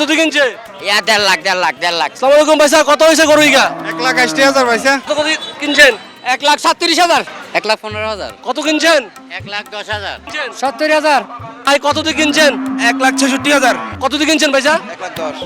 কত দিয়ে কিনছে? ইয়া দেড় লাখ দেড় লাখ দেড় লাখ। সালাম আলাইকুম ভাইসা কত হয়েছে গরু ইগা? এক লাখ আশি হাজার পয়সা কত কিনছেন? এক লাখ সাতত্রিশ হাজার। এক লাখ পনেরো হাজার। কত কিনছেন? এক লাখ দশ হাজার। সত্তর হাজার। আর কত দিয়ে কিনছেন? এক লাখ ছেষট্টি হাজার। কত দিয়ে কিনছেন ভাইসা? এক লাখ দশ।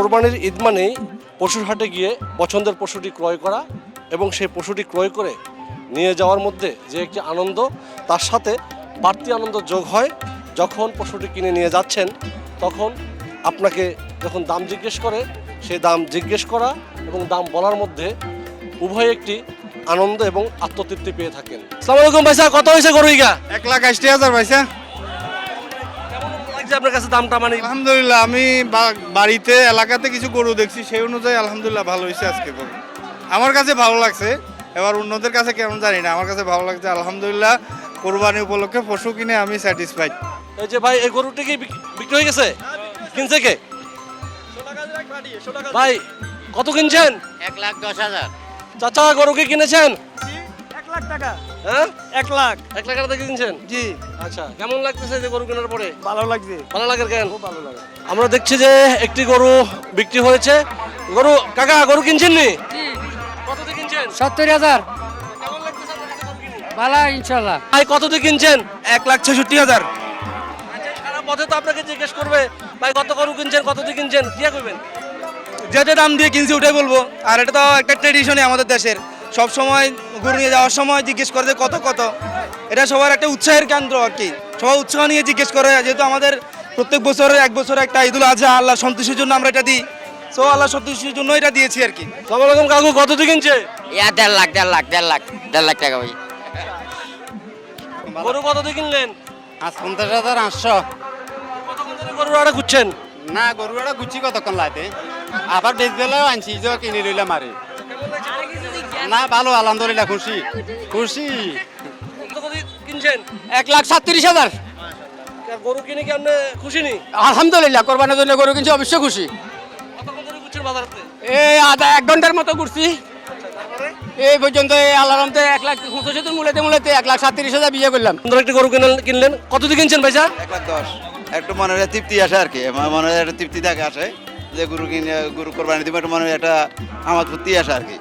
কোরবানির ঈদ মানেই পশুর হাটে গিয়ে পছন্দের পশুটি ক্রয় করা এবং সেই পশুটি ক্রয় করে নিয়ে যাওয়ার মধ্যে যে একটি আনন্দ, তার সাথে বাড়তি আনন্দ যোগ হয়। যখন পশুটি কিনে নিয়ে যাচ্ছেন, তখন আপনাকে যখন দাম জিজ্ঞেস করে, সেই দাম জিজ্ঞেস করা এবং দাম বলার মধ্যে উভয় একটি আনন্দ এবং আত্মতৃপ্তি পেয়ে থাকেন। সালাম আলাইকুম ভাইসা, কত হয়েছে গরুইগা এক লাখ আশি হাজার কেমন লাগছে আপনার কাছে দামটা মানে আলহামদুলিল্লাহ আমি বা- বাড়িতে এলাকাতে কিছু গরু দেখছি সেই অনুযায়ী আলহামদুলিল্লাহ ভালো হয়েছে আজকে গরু। আমার কাছে ভালো লাগছে এবার অন্যদের কাছে কেমন জানি না আমার কাছে ভালো লাগছে আলহামদুলিল্লাহ কোরবানি উপলক্ষে পশু কিনে আমি স্যাটিসফাইড এই যে ভাই এই গরুটি কি বিক- বিক্রি হয়ে গেছে? কিনছে কে? ভাই কত কিনছেন? এক লাখ দশ হাজার। চাচা গরু কি কিনেছেন? লাখ টাকা। হ্যাঁ? এক লাখ। এক লাখ টাকা কিনছেন? জি। আচ্ছা কেমন লাগতেছে যে গরু কেনার পরে? ভালো লাগছে। ভালো লাগে কেন? ভালো লাগে। আমরা দেখছি যে একটি গরু বিক্রি হয়েছে। গরু কাকা গরু কিনছেন নি? কত কিনছেন? সত্তর হাজার? ভালো ইনশাল্লাহ ভাই কত দিয়ে কিনছেন? এক লাখ ছেষট্টি হাজার। আচ্ছা, সারা পথে তো আপনাকে জিজ্ঞেস করবে ভাই কত গরু কিনছেন কত দিয়ে কিনছেন? কি করবেন? যেটা দাম দিয়ে কিনছি ওটাই বলব। আর এটা তো একটা ট্রেডিশনই আমাদের দেশের। সব সময় গরু নিয়ে যাওয়ার সময় জিজ্ঞেস করে যে কত কত? এটা সবার একটা উৎসাহের কেন্দ্র আর কি। সবাই উৎসাহ নিয়ে জিজ্ঞেস করে যেহেতু আমাদের প্রত্যেক বছর এক বছর একটা ঈদুল আজহা আল্লাহ সন্তুষ্টির জন্য আমরা এটা দিই। সো আল্লাহ সন্তুষ্টির জন্য এটা দিয়েছি আর কি। সব আলাইকুম কাকু কত দিয়ে কিনছে? ইয়া দেড় লাখ দেড় লাখ দেড় লাখ দেড় লাখ টাকা ভাই। গরু কত দিয়ে কিনলেন? আজ পঞ্চাশ হাজার আটশো। গরু আড়া খুঁজছেন? না গরুটা গুছি কতক্ষণ লাইতে আবার বেচ বেলাও আনছি যে কিনে লইলাম আরে। না ভালো আলহামদুলিল্লাহ খুশি। খুশি। কিনছেন এক লাখ সাতত্রিশ হাজার। গরু কিনে কি আপনি খুশি নি? আলহামদুলিল্লাহ কোরবানির জন্য গরু কিনছি অবশ্যই খুশি। এই আধা এক ঘণ্টার মতো ঘুরছি। এই পর্যন্ত এই আল্লাহরমতে এক লাখ পঁচাশি মূলেতে মূলেতে এক লাখ সাতত্রিশ হাজার বিয়ে করলাম। সুন্দর একটি গরু কিনলেন কিনলেন। কত দিয়ে কিনছেন ভাইসা এক লাখ দশ। একটু মনে হয় তৃপ্তি আসে আর কি। আমার মনে হয় একটা তৃপ্তি থাকে আসে যে গরু কিনে গরু কোরবানি দিব একটু মনে হয় একটা আমার তৃপ্তি আসে আর কি।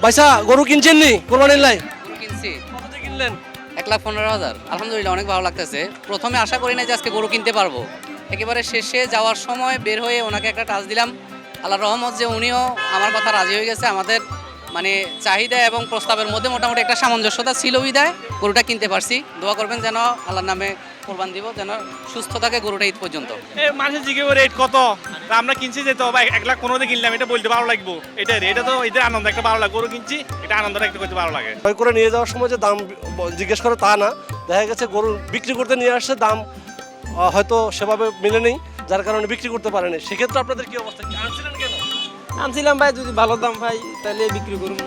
ভাইসা গরু কিনছেন নি? কোরবানির লাই কিনছি। কত কিনলেন? এক লাখ পনেরো হাজার। আলহামদুলিল্লাহ অনেক ভালো লাগতেছে। প্রথমে আশা করি না যে আজকে গরু কিনতে পারব। একেবারে শেষে যাওয়ার সময় বের হয়ে ওনাকে একটা টাচ দিলাম। আল্লাহ রহমত যে উনিও আমার কথা রাজি হয়ে গেছে। আমাদের মানে চাহিদা এবং প্রস্তাবের মধ্যে মোটামুটি একটা সামঞ্জস্যতা ছিল বিদায়। গরুটা কিনতে পারছি। দোয়া করবেন যেন আল্লাহর নামে কোরবান দিব যেন সুস্থ থাকে গরুটা ঈদ পর্যন্ত। এ মানুষ জিজ্ঞেস করে রেট কত? আমরা কিনছি যে তো ভাই এক লাখ পনেরো দিয়ে কিনলাম এটা বলতে ভালো লাগবো। এটা এটা তো এদের আনন্দ একটা ভালো লাগবে গরু কিনছি এটা আনন্দটা একটা করতে ভালো লাগে। ক্রয় করে নিয়ে যাওয়ার সময় যে দাম জিজ্ঞেস করে তা না। দেখা গেছে গরু বিক্রি করতে নিয়ে আসছে দাম হয়তো সেভাবে মিলে নেই যার কারণে বিক্রি করতে পারেনি সেক্ষেত্রে আপনাদের কি অবস্থা? কি আনছিলেন কেন? আনছিলাম ভাই যদি ভালো দাম ভাই তাহলে বিক্রি করুন।